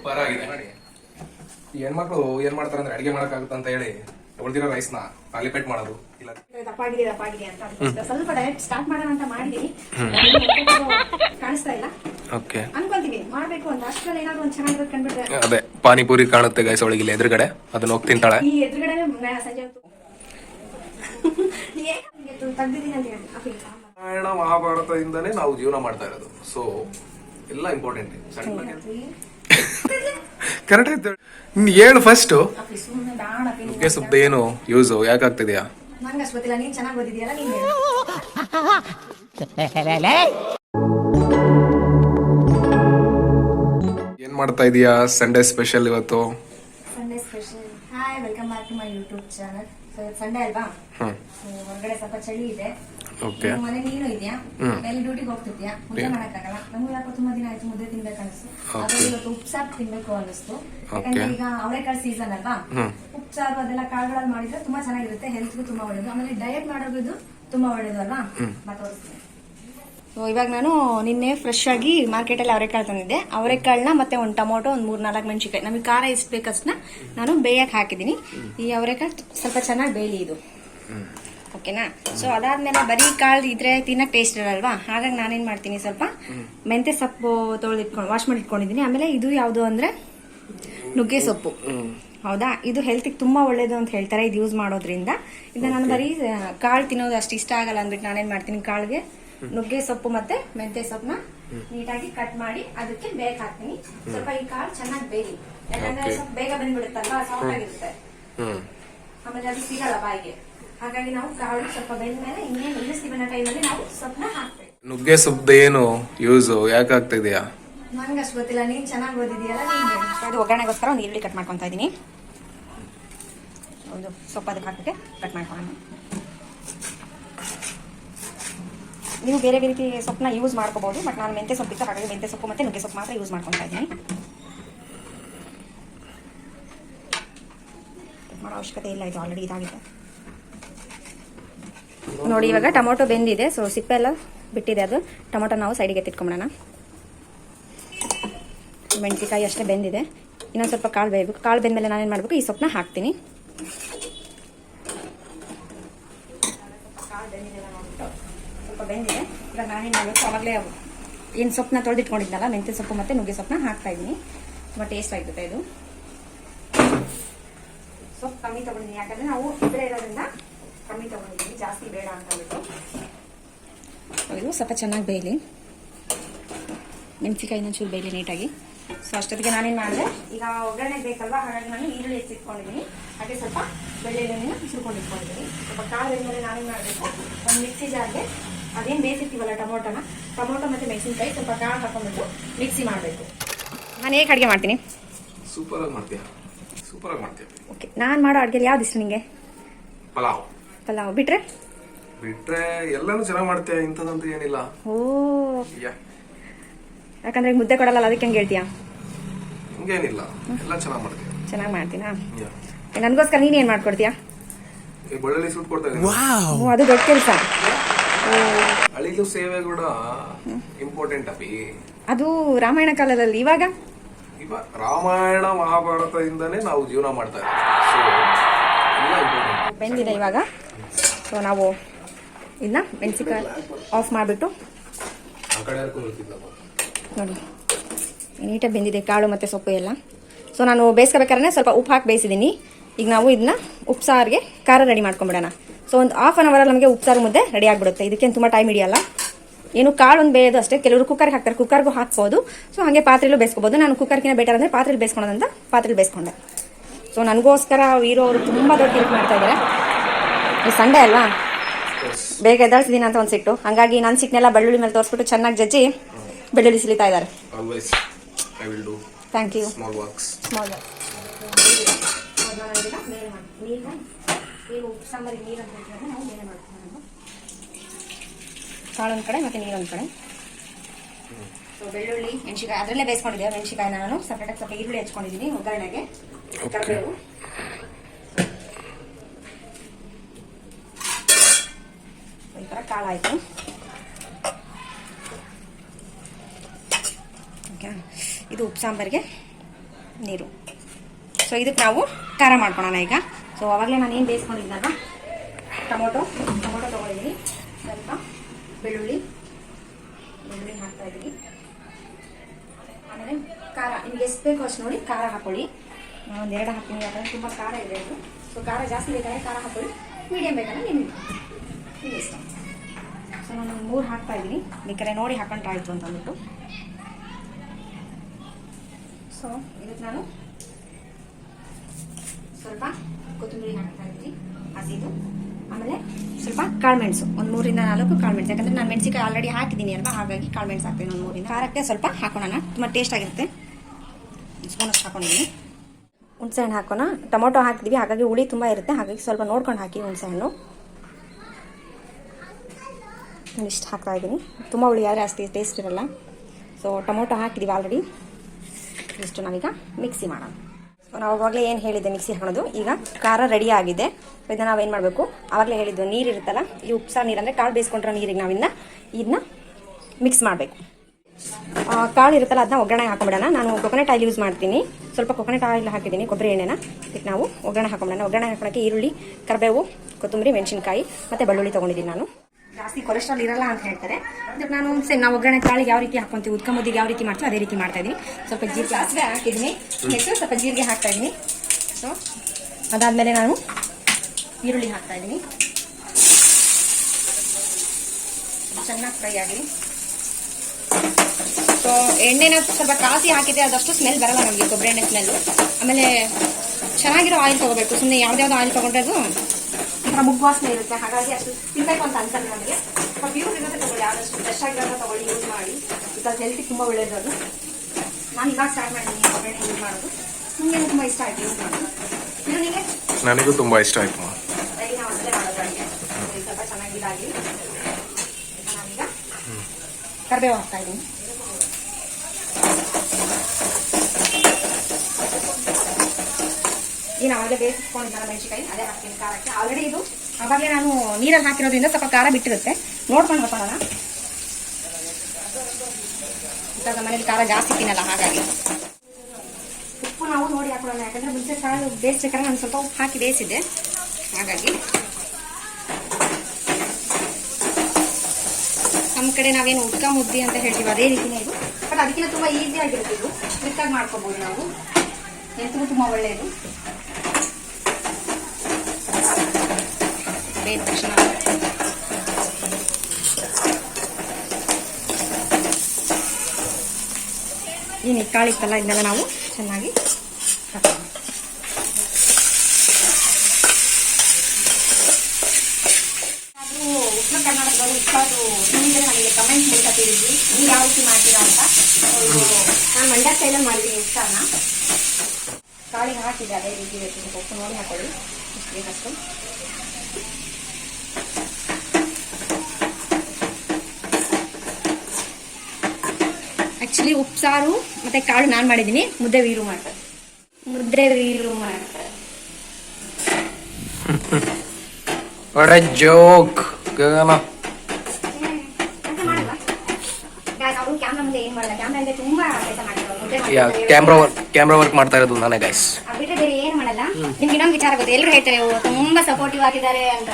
Super ಆಗಿದೆ ಈ ಹೆಣ್ಮಕ್ಳು ಏನ್ ಮಾಡ್ತಾರೆ ಅಂದ್ರೆ ಅಡಿಗೆ ಮಾಡಕ್ ಅಂತ ಹೇಳಿ ಉಳಿದಿರೋ ರೈಸ್ನ ತಾಲಿಪೇಟ್ ಮಾಡೋದು. ಇಲ್ಲ ದಪ್ಪಾಗಿದೆ ದಪ್ಪಾಗಿದೆ ಅಂತ ಅದಕ್ಕೋಸ್ಕರ ಸ್ವಲ್ಪ ಡೈರೆಕ್ಟ್ ಸ್ಟಾರ್ಟ್ ಮಾಡೋಣ ಅಂತ ಮಾಡಿದೀನಿ. ಕಾಣಿಸ್ತಾ ಇಲ್ಲ. ಓಕೆ. ಅನ್ಕೊಂತೀನಿ ಮಾಡ್ಬೇಕು ಅಂತ. ಅಷ್ಟ್ರಲ್ಲಿ ಏನಾದ್ರು ಒಂದ್ ಚೆನ್ನಾಗಿರೋದು ಕಂಡ್ಬಿಟ್ರೆ ಅದೇ ಪಾನಿಪುರಿ ಕಾಣುತ್ತೆ ಗೈಸ್ ಒಳಗಿಲ್ಲ ಎದುರುಗಡೆ. ಅದನ್ನ ಹೋಗಿ ತಿಂತಾಳೆ. ಈ ಎದುರುಗಡೆ ಸಂಜೆ ಹೊತ್ತು. ಹಂಗೆ ಅಂತ ಹೇಳಿ. ಅಪ್ಪ, ಇಲ್ಲ. ರಾಮಾಯಣ ಮಹಾಭಾರತದಿಂದನೇ ನಾವು ಜೀವನ ಮಾಡ್ತಾ ಇರೋದು. ಸೊ ಎಲ್ಲ ಇಂಪಾರ್ಟೆಂಟ್ ಕರೆಕ್ಟ್ ಆಯ್ತು ನೀನು ಹೇಳು ಫಸ್ಟ್ ನುಗ್ಗೆ ಸೊಪ್ಪು ಏನು? ಯೂಸ್ ಯಾಕಾಗ್ತಿದ್ಯಾ? ಆಗ್ತಿದ್ಯಾ. ಏನ್ ಮಾಡ್ತಾ ಇದೀಯಾ? ಸಂಡೇ ಸ್ಪೆಷಲ್ ಇವತ್ತು. Sunday special hi welcome back to my YouTube channel so Sunday ಅಲ್ವಾ? ಹೊರಗಡೆ ಸ್ವಲ್ಪ ಚಳಿ ಇದೆ. ಓಕೆ. ಮನೆ ನೀನು ಇದೆಯಾ? ಎಲ್ಲಿ ಡ್ಯೂಟಿಗೆ ಹೋಗ್ತಿದ್ಯಾ? ಮುದ್ದೆ ಮಾಡಕ್ಕಾಗಲ್ಲ? ನಮ್ಗೆ ಯಾಕೋ ತುಂಬಾ ದಿನ ಆಯ್ತು ಮುದ್ದೆ ತಿನ್ಬೇಕು ಅನಿಸ್ತು. ಅದ್ರಲ್ಲಿ ಇವತ್ತು ಉಪ್ಸಾರು ತಿನ್ಬೇಕು ಅನಿಸ್ತು. ಯಾಕಂದ್ರೆ ಈಗ ಅವರೆಕಾಳು ಸೀಸನ್ ಅಲ್ವಾ? ಉಪ್ಸಾರು ಅದೆಲ್ಲ ಕಾಳುಗಳಲ್ಲಿ ಮಾಡಿದ್ರೆ ತುಂಬಾ ಚೆನ್ನಾಗಿರುತ್ತೆ ಹೆಲ್ತ್ಗೂ ತುಂಬಾ ಒಳ್ಳೇದು. ಆಮೇಲೆ ಡಯಟ್ ಮಾಡೋದು ತುಂಬಾ ಒಳ್ಳೇದು ಅಲ್ವಾ? ಬಾ ಸೊ ಇವಾಗ ನಾನು ನಿನ್ನೆ ಫ್ರೆಶ್ ಆಗಿ ಮಾರ್ಕೆಟಲ್ಲಿ ಅವರೆಕಾಳು ತಂದಿದ್ದೆ. ಅವರೆಕಾಳನ್ನ ಮತ್ತೆ ಒಂದು ಟೊಮೊಟೊ ಒಂದು ಮೂರ್ ನಾಲ್ಕು ಮೆಣಸಿಕಾಯಿ ನಮಗೆ ಖಾರ ಎಷ್ಟು ಬೇಕಷ್ಟನ್ನ ನಾನು ಬೇಯಕ್ಕೆ ಹಾಕಿದೀನಿ ಈ ಅವರೆಕಾಳು ಸ್ವಲ್ಪ ಚೆನ್ನಾಗಿ ಬೇಯಲಿ ಇದು. ಓಕೆನಾ? ಸೊ ಅದಾದ್ಮೇಲೆ ಬರೀ ಕಾಳು ಇದ್ರೆ ತಿನ್ನಕ್ ಟೇಸ್ಟ್ ಇರಲ್ವಾ? ಹಾಗಾಗಿ ನಾನೇನ್ ಮಾಡ್ತೀನಿ ಸ್ವಲ್ಪ ಮೆಂತೆ ಸೊಪ್ಪು ತೊಳೆದು ಇಟ್ಕೊಂಡು ವಾಶ್ ಮಾಡಿ ಇಟ್ಕೊಂಡಿದ್ದೀನಿ ಆಮೇಲೆ ಇದು ಯಾವುದು ಅಂದ್ರೆ ನುಗ್ಗೆ ಸೊಪ್ಪು. ಹೌದಾ? ಇದು ಹೆಲ್ತಿಗೆ ತುಂಬಾ ಒಳ್ಳೇದು ಅಂತ ಹೇಳ್ತಾರೆ ಇದು ಯೂಸ್ ಮಾಡೋದ್ರಿಂದ. ಇದು ನಾನು ಬರೀ ಕಾಳು ತಿನ್ನೋದು ಅಷ್ಟು ಇಷ್ಟ ಆಗಲ್ಲ ಅಂದ್ಬಿಟ್ಟು ನಾನೇನ್ ಮಾಡ್ತೀನಿ? ಕಾಳಿಗೆ ನುಗ್ಗೆ ಸೊಪ್ಪು ಮತ್ತೆ ಮೆಂತೆ ಸೊಪ್ಪನ್ನ ನೀಟಾಗಿ ಕಟ್ ಮಾಡಿ ಅದಕ್ಕೆ ಬೇಗ ಹಾಕ್ತೀನಿ. ಸ್ವಲ್ಪ ಈ ಕಾಳು ಚೆನ್ನಾಗಿ ಬೇಯಿ. ಯಾಕಂದ್ರೆ ಸ್ವಲ್ಪ ಬೇಗ ಬಂದ್ಬಿಡುತ್ತಲ್ವಾ? ಸಾಫ್ಟ್ ಆಗಿರುತ್ತೆ. ಆಮೇಲೆ ಅದು ಸಿಗಲ್ಲ ಬಾಯಿಗೆ. ಹಾಗಾಗಿ ನಾವು ಕಾಳು ಸ್ವಲ್ಪ ಬೆಂದ ಮೇಲೆ ಇನ್ನೇನು ಇಳಿಸ್ತೀವಿ ಅನ್ನೋ ಟೈಮಲ್ಲಿ ನಾವು ಸೊಪ್ಪನ್ನ ಹಾಕ್ಬೇಕು. ನುಗ್ಗೆ ಸೊಪ್ಪು ಏನು ಯೂಸ್ ಇದೆಯಾ ನಂಗೆ ಅಷ್ಟು ಗೊತ್ತಿಲ್ಲ ನೀನು ಚೆನ್ನಾಗಿ ಓದಿದೆಯಲ್ಲ ನೀನು ಹೇಳು. ಅದು ಒಗ್ಗರಣೆಗೋಸ್ಕರ ಒಂದು ಈರುಳ್ಳಿ ಕಟ್ ಮಾಡ್ಕೊತಾ ಇದ್ದೀನಿ. ಒಂದು ಸೊಪ್ಪು ಅದಕ್ಕೆ ಹಾಕಕ್ಕೆ ಕಟ್ ಮಾಡ್ಕೊಳ್ಳೋಣ. ನೀವು ಬೇರೆ ಬೇರೆ ರೀತಿ ಸೊಪ್ಪನ್ನ ಯೂಸ್ ಮಾಡ್ಕೋಬಹುದು ಬಟ್ ನಾನು ಮೆಂತೆ ಸೊಪ್ಪಿತ್ತು ಹಾಗಾಗಿ ಮೆಂತೆ ಸೊಪ್ಪು ಮತ್ತೆ ನುಗ್ಗೆ ಸೊಪ್ಪು ಮಾತ್ರ ಯೂಸ್ ಮಾಡ್ಕೊತಾ ಇದ್ದೀನಿ. ಮಾಡೋ ಅವಶ್ಯಕತೆ ಇಲ್ಲ ಇದು ಆಲ್ರೆಡಿ ಇದಾಗಿದೆ. ನೋಡಿ, ಇವಾಗ ಟೊಮೊಟೊ ಬೆಂದಿದೆ ಸೊ ಸಿಪ್ಪೆ ಎಲ್ಲ ಬಿಟ್ಟಿದೆ ಅದು. ಟೊಮೊಟೊ ನಾವು ಸೈಡಿಗೆ ಎತ್ತಿಟ್ಕೊಂಬಿಡೋಣ ಮೆಣಸಿಕಾಯಿ ಅಷ್ಟೇ ಬೆಂದಿದೆ. ಇನ್ನೊಂದು ಸ್ವಲ್ಪ ಕಾಳು ಬೇಯಬೇಕು ಕಾಳು ಬೆಂದ ಮೇಲೆ ನಾನೇನು ಮಾಡಬೇಕು, ಈ ಸೊಪ್ಪನ್ನ ಹಾಕ್ತೀನಿ. ಸ್ವಲ್ಪ ಬೆಂದಿದೆ. ಇವಾಗ ನಾನೇನು ಮಾಡಬೇಕು, ಅವಾಗಲೇ ಏನು ಸೊಪ್ಪನ್ನ ತೊಳೆದಿಟ್ಕೊಂಡಿದ್ನಲ್ಲ, ಮೆಂತ್ಯ ಸೊಪ್ಪು ಮತ್ತು ನುಗ್ಗೆ ಸೊಪ್ಪನ್ನ ಹಾಕ್ತಾ ಇದ್ದೀನಿ. ತುಂಬ ಟೇಸ್ಟ್ ಆಗುತ್ತೆ ಇದು. ಸೊಪ್ಪು ಕಮ್ಮಿ ತಗೊಂಡಿದ್ದೀನಿ ಯಾಕಂದರೆ ನಾವು ಇಬ್ಬರೇ ಇರೋದ್ರಿಂದ ಕಮ್ಮಿ ತಗೊಂಡಿದ್ದೀನಿ ಜಾಸ್ತಿ ಬೇಡ ಅಂತ ಹೇಳ್ಬಿಟ್ಟು ಇದು ಸ್ವಲ್ಪ ಚೆನ್ನಾಗಿ ಬೇಯಲಿ. ಮೆಣಸಿಕಾಯಿ ಇನ್ನೊಂಚೂರು ಬೇಯಲಿ ನೀಟಾಗಿ. ಸೊ ಅಷ್ಟೊತ್ತಿಗೆ ನಾನೇನು ಮಾಡಿದೆ ಈಗ ಒಗ್ಗರಣೆ ಬೇಕಲ್ವಾ? ಹಾಗಾಗಿ ನಾನು ಈರುಳ್ಳಿ ಎತ್ತಿಟ್ಕೊಂಡಿದ್ದೀನಿ ಹಾಗೆ ಸ್ವಲ್ಪ ಬೆಳ್ಳುಳ್ಳಿನ ಸುರ್ಕೊಂಡು ಇಟ್ಕೊಂಡಿದ್ದೀನಿ ಸ್ವಲ್ಪ ಕಾಳು ಮೇಲೆ ನಾನೇನು ಮಾಡಬೇಕು ಒಂದು ಮಿಕ್ಸಿ ಜಾರ್ಗೆ ಅದೇನು ಬೇಯಿಸಿರ್ತೀವಲ್ಲ ಟೊಮೊಟೊನ ಟೊಮೊಟೊ ಮತ್ತು ಮೆಣಸಿನ್ಕಾಯಿ ಸ್ವಲ್ಪ ಕಾಳು ಹಾಕೊಂಡ್ಬಿಟ್ಟು ಮಿಕ್ಸಿ ಮಾಡಬೇಕು. ನಾನು ಹೇಗೆ ಅಡುಗೆ ಮಾಡ್ತೀನಿ? ಸೂಪರಾಗಿ ಮಾಡ್ತೀಯ. ಸೂಪರಾಗಿ ಮಾಡ್ತೀಯ. ಓಕೆ ನಾನು ಮಾಡೋ ಅಡುಗೆಲಿ ಯಾವ್ದು ಇಷ್ಟ ನಿಮಗೆ ಪಲಾವ್. ಪಲಾವ್ ಬಿಟ್ರೆ? ಬಿಟ್ರೆ ಎಲ್ಲಾನು ಚೆನ್ನಾಗಿ ಮಾಡ್ತೀಯ ಇಂಥದ್ದಂತೂ ಏನಿಲ್ಲ. ಓ. ಯಾ. ಯಾಕಂದ್ರೆ ಈಗ ಮುದ್ದೆ ಕೊಡಲ್ಲ ಅದಕ್ಕೆ ಹೆಂಗೆ ಹೇಳ್ತೀಯಾ? ಹಂಗೇನಿಲ್ಲ. ಎಲ್ಲ ಚೆನ್ನಾಗಿ ಮಾಡ್ತೀಯ. ಚೆನ್ನಾಗಿ ಮಾಡ್ತೀನಾ? ಯಾ. ನನಗೋಸ್ಕರ ನೀನು ಏನು ಮಾಡ್ಕೊಡ್ತೀಯಾ? ಈ ಬಳ್ಳುಳ್ಳಿ ಸುಟ್ಟು ಕೊಡ್ತಾ ಇದ್ದೀನಿ. ಓ ಅದು ದೊಡ್ಡ ಕೆಲಸ. ಅಳಿಲು ಸೇವೆ ಕೂಡ ಇಂಪಾರ್ಟೆಂಟ್ ಅಪಿ. ಅದು ರಾಮಾಯಣ ಕಾಲದಲ್ಲಿ ಇವಾಗ? ಇವಾಗ ರಾಮಾಯಣ ಮಹಾಭಾರತದಿಂದನೇ ನಾವು ಜೀವನ ಮಾಡ್ತಾ ಇದ್ದೀವಿ. ಎಲ್ಲ ಬೆಂದಿದೆ ಇವಾಗ? ಸೊ ನಾವು ಇದನ್ನ ಮೆಣಸಿಕಾಯಿ ಆಫ್ ಮಾಡಿಬಿಟ್ಟು ನೋಡಿ. ನೀಟಾಗಿ ಬೆಂದಿದೆ ಕಾಳು ಮತ್ತು ಸೊಪ್ಪು ಎಲ್ಲ. ಸೊ ನಾನು ಬೇಯಿಸ್ಕೋಬೇಕಾದ್ರೆ ಸ್ವಲ್ಪ ಉಪ್ಪು ಹಾಕಿ ಬೇಯಿಸಿದ್ದೀನಿ. ಈಗ ನಾವು ಇದನ್ನ ಉಪ್ಸಾರಿಗೆ ಖಾರ ರೆಡಿ ಮಾಡ್ಕೊಂಬಿಡೋಣ. ಸೊ ಒಂದು ಹಾಫ್ ಆನ್ ಅವರಲ್ಲಿ ನಮಗೆ ಉಪ್ಸಾರು ಮುದ್ದೆ ರೆಡಿ ಆಗಿಬಿಡುತ್ತೆ. ಇದಕ್ಕೇನು ತುಂಬ ಟೈಮ್ ಹಿಡಿಯಲ್ಲ. ಏನು ಕಾಳು ಒಂದು ಬೇಯೋದು ಅಷ್ಟೇ ಕೆಲವರು ಕುಕ್ಕರ್ಗೆ ಹಾಕ್ತಾರೆ ಕುಕ್ಕರ್ಗೂ ಹಾಕ್ಬೋದು. ಸೊ ಹಾಗೆ ಪಾತ್ರೆಲೂ ಬೇಯಿಸ್ಕೋಬೋದು. ನಾನು ಕುಕ್ಕರ್ಗಿನ ಬೇಟರ್ ಅಂದರೆ ಪಾತ್ರೆಲಿ ಬೇಯಿಸ್ಕೊಳೋದಂತ ಪಾತ್ರೆಲಿ ಬೇಯಿಸ್ಕೊಂಡೆ. ಸೊ ನನಗೋಸ್ಕರ ಇರೋರು ಅವರು ತುಂಬ ದೊಡ್ಡ ಹೆಲ್ಪ್ ಮಾಡ್ತಾ ಇದ್ದಾರೆ. ಸಂಡೇ ಅಲ್ವಾ? ಬೇಗ ಎದ್ದಾಳ್ಸಿದೀನ ಅಂತ ಒಂದು ಸಿಟ್ಟು. ಹಾಗಾಗಿ ನಾನು ಸಿಟ್ಟನೆಲ್ಲ ಬೆಳ್ಳುಳ್ಳಿ ಮೇಲೆ ತೋರಿಸ್ಬಿಟ್ಟು ಚೆನ್ನಾಗಿ ಜಜ್ಜಿ ಬೆಳ್ಳುಳ್ಳಿ ಸಿಲಿತಾ ಇದ್ದಾರೆ. Thank you small works small ಕಾಳು ಒಂದು ಕಡೆ ಮತ್ತೆ ನೀರೊಂದು ಕಡೆ. ಸೊ ಬೆಳ್ಳುಳ್ಳಿ ಮೆಣಸಿಕಾಯಿ ಅದರಲ್ಲೇ ಬೇಯಿಸ್ಕೊಂಡಿದ್ದೆ ಮೆಣಸಿಕಾಯಿ ನಾನು ಸಪ್ರೇಟಾಗಿ ಸ್ವಲ್ಪ ಈರುಳ್ಳಿ ಹೆಚ್ಕೊಂಡಿದ್ದೀನಿ ಒಗ್ಗರಣೆಗೆ ಕರಿಬೇವು ಈ ಥರ ಕಾಳಾಯಿತು. ಇದು ಉಪ್ಪು ಸಾಂಬಾರಿಗೆ ನೀರು. ಸೊ ಇದಕ್ಕೆ ನಾವು ಖಾರ ಮಾಡ್ಕೊಳೋಣ ಈಗ. ಸೊ ಅವಾಗಲೇ ನಾನು ಏನು ಬೇಯಿಸ್ಕೊಂಡಿದ್ದಾಗ ಟೊಮೊಟೊ. ಟೊಮೊಟೊ ತೊಗೊಂಡಿದ್ದೀನಿ ಸ್ವಲ್ಪ ಬೆಳ್ಳುಳ್ಳಿ. ಬೆಳ್ಳುಳ್ಳಿ ಹಾಕ್ತಾ ಇದ್ದೀನಿ. ಆಮೇಲೆ ಖಾರ, ನಿಮ್ಗೆ ಎಷ್ಟು ಬೇಕೋ ಅಷ್ಟು ನೋಡಿ ಖಾರ ಹಾಕೊಳ್ಳಿ. ಒಂದು ಎರಡು ಹಾಕ್ತೀನಿ, ಯಾಕಂದ್ರೆ ತುಂಬ ಖಾರ ಇದೆ ಅದು. ಸೊ ಖಾರ ಜಾಸ್ತಿ ಬೇಕಾದ್ರೆ ಖಾರ ಹಾಕೊಳ್ಳಿ. ಮೀಡಿಯಮ್ ಬೇಕಾದ್ರೆ ನಿಮ್ಮ ಇಷ್ಟ. ಮೂರು ಹಾಕ್ತಾ ಇದ್ದೀನಿ ಬೇಕಾದ್ರೆ ನೋಡಿ ಹಾಕೊಂಡ್ರಾಯಿತು ಅಂತ ಅಂದ್ಬಿಟ್ಟು ಸೊ ಇದಕ್ಕೆ ನಾನು ಸ್ವಲ್ಪ ಕೊತ್ತಂಬರಿ ಹಾಕ್ತಾ ಇದ್ದೀನಿ. ಹಸಿದು. ಆಮೇಲೆ ಸ್ವಲ್ಪ ಕಾಳುಮೆಣಸು. ಒಂದು ಮೂರಿಂದ ನಾಲ್ಕು ಕಾಳುಮೆಣಸು. ಯಾಕಂದ್ರೆ ನಾನು ಮೆಣಸಿಕಾಯಿ ಆಲ್ರೆಡಿ ಹಾಕಿದ್ದೀನಿ ಅಲ್ವಾ? ಹಾಗಾಗಿ ಕಾಳುಮೆಣಸು ಹಾಕ್ತೀನಿ ಒಂದು ಮೂರಿಂದ. ಖಾರಕ್ಕೆ ಸ್ವಲ್ಪ ಹಾಕೋಣ ತುಂಬ ಟೇಸ್ಟ್ ಆಗಿರುತ್ತೆ. ಸ್ಪೂನ್ ಅಷ್ಟು ಹಾಕೊಂಡಿದ್ದೀನಿ ಹುಣಸೆ ಹಣ್ಣು ಹಾಕೋಣ. ಟೊಮೊಟೊ ಹಾಕಿದ್ವಿ. ಹಾಗಾಗಿ ಹುಳಿ ತುಂಬ ಇರುತ್ತೆ. ಹಾಗಾಗಿ ಸ್ವಲ್ಪ ನೋಡ್ಕೊಂಡು ಹಾಕಿ ಹುಣಸೆ ಹಣ್ಣು ನಾನು ಇಷ್ಟು ಹಾಕ್ತಾ ಇದ್ದೀನಿ. ತುಂಬ ಹುಳಿ ಆದರೆ ಅಷ್ಟು ಟೇಸ್ಟ್ ಇರಲ್ಲ. ಸೊ ಟೊಮೊಟೊ ಹಾಕಿದ್ದೀವಿ ಆಲ್ರೆಡಿ ಇಷ್ಟು ನಾವೀಗ ಮಿಕ್ಸಿ ಮಾಡೋಣ. ಸೊ ನಾವು ಅವಾಗಲೇ ಏನು ಹೇಳಿದ್ದೆ ಮಿಕ್ಸಿ ಹಾಕೋದು? ಈಗ ಖಾರ ರೆಡಿ ಆಗಿದೆ. ಇದನ್ನು ನಾವೇನು ಮಾಡಬೇಕು? ಆವಾಗಲೇ ಹೇಳಿದ್ದು ನೀರು ಇರುತ್ತಲ್ಲ, ಈ ಉಪ್ಸಾರು ನೀರು ಅಂದರೆ ಕಾಳು ಬೇಯಿಸ್ಕೊಂಡಿರೋ ನೀರಿಗೆ ನಾವಿನ್ನ ಇದನ್ನ ಮಿಕ್ಸ್ ಮಾಡಬೇಕು. ಕಾಳು ಇರುತ್ತಲ್ಲ ಅದನ್ನ ಒಗ್ಗರಣೆ ಹಾಕೊಂಬಿಡೋಣ. ನಾನು ಕೊಕೊನೆಟ್ ಆಯಿಲ್ ಯೂಸ್ ಮಾಡ್ತೀನಿ. ಸ್ವಲ್ಪ ಕೊಕೊನೆಟ್ ಆಯಿಲ್ ಹಾಕಿದ್ದೀನಿ, ಕೊಬ್ಬರಿ ಎಣ್ಣೆನ. ಇದಕ್ಕೆ ನಾವು ಒಗ್ಗರಣೆ ಹಾಕೊಂಬಿಡೋಣ. ಒಗ್ಗರಣೆ ಹಾಕೋಣಕ್ಕೆ ಈರುಳ್ಳಿ, ಕರಿಬೇವು, ಕೊತ್ತಂಬರಿ, ಮೆಣಸಿನ್ಕಾಯಿ ಮತ್ತು ಬೆಳ್ಳುಳ್ಳಿ ತೊಗೊಂಡಿದ್ದೀನಿ ನಾನು. ಜಾಸ್ತಿ ಕೊಲೆಸ್ಟ್ರಾಲ್ ಇರಲ್ಲ ಅಂತ ಹೇಳ್ತಾರೆ. ಅದಕ್ಕೆ ನಾನು ಸೇಮ್ ನಾವು ಒಗ್ಗರಣೆ ಕಾಳಿಗೆ ಯಾವ ರೀತಿ ಹಾಕೊಂತೀವಿ, ಉದ್ಕ ಮುದ್ದಿಗೆ ಯಾವ ರೀತಿ ಮಾಡ್ತೀವಿ ಅದೇ ರೀತಿ ಮಾಡ್ತಾ ಇದ್ದೀನಿ ಸ್ವಲ್ಪ ಜೀರಿಗೆ ಸಾಸಿವೆ ಹಾಕಿದೀನಿ ನೆಕ್ಸ್ಟ್ ಸ್ವಲ್ಪ ಜೀರಿಗೆ ಹಾಕ್ತಾ ಇದ್ದೀನಿ ಸೊ ಅದಾದಮೇಲೆ ನಾನು ಈರುಳ್ಳಿ ಹಾಕ್ತಾ ಇದ್ದೀನಿ ಚೆನ್ನಾಗಿ ಫ್ರೈ ಆಗಲಿ ಸೊ ಎಣ್ಣೆನ ಸ್ವಲ್ಪ ಕಾಸಿ ಹಾಕಿದ್ರೆ ಅದಷ್ಟು ಸ್ಮೆಲ್ ಬರಲ್ಲ ನಮಗೆ, ಕೊಬ್ಬರಿ ಎಣ್ಣೆ ಸ್ಮೆಲ್ ಆಮೇಲೆ ಚೆನ್ನಾಗಿರೋ ಆಯಿಲ್ ತೊಗೋಬೇಕು. ಸುಮ್ಮನೆ ಯಾವ್ದಾವ್ದು ಆಯಿಲ್ ತೊಗೊಂಡ್ರೆ ಅದು ಒಂಥರ ಮುಗ್ವಾಸನೆ ಇರುತ್ತೆ. ಹಾಗಾಗಿ ಅಷ್ಟು ತಿನ್ಬೇಕು ಅಂತ ಅನ್ಸಲ್ಲ ನಮಗೆ. ಸ್ವಲ್ಪ ಪ್ಯೂರ್ ಇರೋದೇ ತಗೊಳ್ಳಿ. ಆದಷ್ಟು ಫ್ರೆಶ್ ಆಗಿರೋದನ್ನ ತಗೊಳ್ಳಿ ಯೂಸ್ ಮಾಡಿ. ಬಿಕಾಸ್ ಹೆಲ್ತಿ ತುಂಬ ಒಳ್ಳೇದು ಅದು. ನಾನು ಇವಾಗ ಸ್ಟಾರ್ಟ್ ಮಾಡಿದ್ದೀನಿ. ಒಗ್ಗರಣೆ ಯೂಸ್ ಮಾಡೋದು. ನಿಮಗೆ ತುಂಬ ಇಷ್ಟ ಆಯ್ತು ಯೂಸ್ ಮಾಡೋದು? ಇದು ನಿಮಗೆ ನನಗೂ ತುಂಬಾ ಇಷ್ಟ ಆಯ್ತು ಸರಿ ನಾವು ಅಷ್ಟೇ ಮಾಡೋದು ಅಡುಗೆ. ಸ್ವಲ್ಪ ಚೆನ್ನಾಗಿದಾಗಿ ನಾನೀಗ ಕರಿಬೇವು ಹಾಕ್ತಾ ಇದ್ದೀನಿ. ಏನು ಅವಾಗಲೇ ಬೇಯಿಸ್ಕೊಂಡಿದ್ದಲ್ಲ ಮೆಣಸಿಕಾಯಿ ಅದೇ ಹಾಕ್ತೀನಿ ಖಾರಕ್ಕೆ. ಆಲ್ರೆಡಿ ಇದು ಅವಾಗಲೇ ನಾನು ನೀರಲ್ಲಿ ಹಾಕಿರೋದ್ರಿಂದ ಸ್ವಲ್ಪ ಖಾರ ಬಿಟ್ಟಿರುತ್ತೆ. ನೋಡ್ಕೊಂಡು ಹಾಕೋಣ ಇವಾಗ ಮನೇಲಿ ಖಾರ ಜಾಸ್ತಿ ತಿನ್ನಲ್ಲ, ಹಾಗಾಗಿ. ಉಪ್ಪು ನಾವು ನೋಡಿ ಹಾಕೊಳ್ಳೋಣ, ಯಾಕಂದ್ರೆ ಮುಂಚೆ ಕಾಳು ಬೇಯಿಸ್ಬೇಕಾದ್ರೆ ನಾನು ಸ್ವಲ್ಪ ಉಪ್ಪು ಹಾಕಿ ಬೇಯಿಸಿದ್ದೆ. ಹಾಗಾಗಿ. ನಮ್ಮ ಕಡೆ ನಾವೇನು ಉದ್ಕ ಮುದ್ದಿ ಅಂತ ಹೇಳ್ತೀವಿ ಅದೇ ರೀತಿನೇ ಇದು. ಬಟ್ ಅದಕ್ಕಿಂತ ತುಂಬ ಈಸಿ ಆಗಿರುತ್ತೆ ಇದು. ಕ್ವಿಕ್ಕಾಗಿ ಮಾಡ್ಕೋಬೋದು ನಾವು. ಹೆಲ್ತ್ಗೂ ತುಂಬ ಒಳ್ಳೆಯದು. ಬೇಯಿದ ತಕ್ಷಣ. ಕಾಳಿತ್ತಲ್ಲ ಇದನ್ನೆಲ್ಲ ನಾವು ಚೆನ್ನಾಗಿ ಹಾಕೋಣ. ಉತ್ತರ ಕರ್ನಾಟಕದವರು ನನಗೆ ಕಮೆಂಟ್ ನೀವು ಯಾವ ರೀತಿ ಮಾಡ್ತೀರಾ ಅಂತ ನಾನು ಮಂಡ್ಯ ಮಾಡಿದ್ದೀನಿ ಕಾಳಿಗೆ ಹಾಕಿದೆ, ಅದೇ ರೀತಿ ನೋಡಿ ಹಾಕೊಳ್ಳಿ. ಎಷ್ಟು ಆಕ್ಚುಲಿ ಉಪ್ಸಾರು ಮತ್ತೆ ಕಾಳು ನಾನು ಮಾಡಿದ್ದೀನಿ. ಮುದ್ದೆ ವೀರು ಮಾಡ್ತಾರೆ. ಮುದ್ದೆ ವೀರು ಮಾಡ್ತಾರೆ. Joke Gagana. Camera work camera work ಮಾಡ್ತಾ ಇರೋದು ನಾನೇ ಗೈಸ್ ಬೇರೆ ಏನ್ ಮಾಡಲ್ಲ. ನಿಮ್ಗೆ ಇನ್ನೊಂದು ವಿಚಾರ ಗೊತ್ತು. ಎಲ್ಲರೂ ಹೇಳ್ತಾರೆ ತುಂಬಾ ಸಪೋರ್ಟಿವ್ ಆಗಿದ್ದಾರೆ ಅಂತ.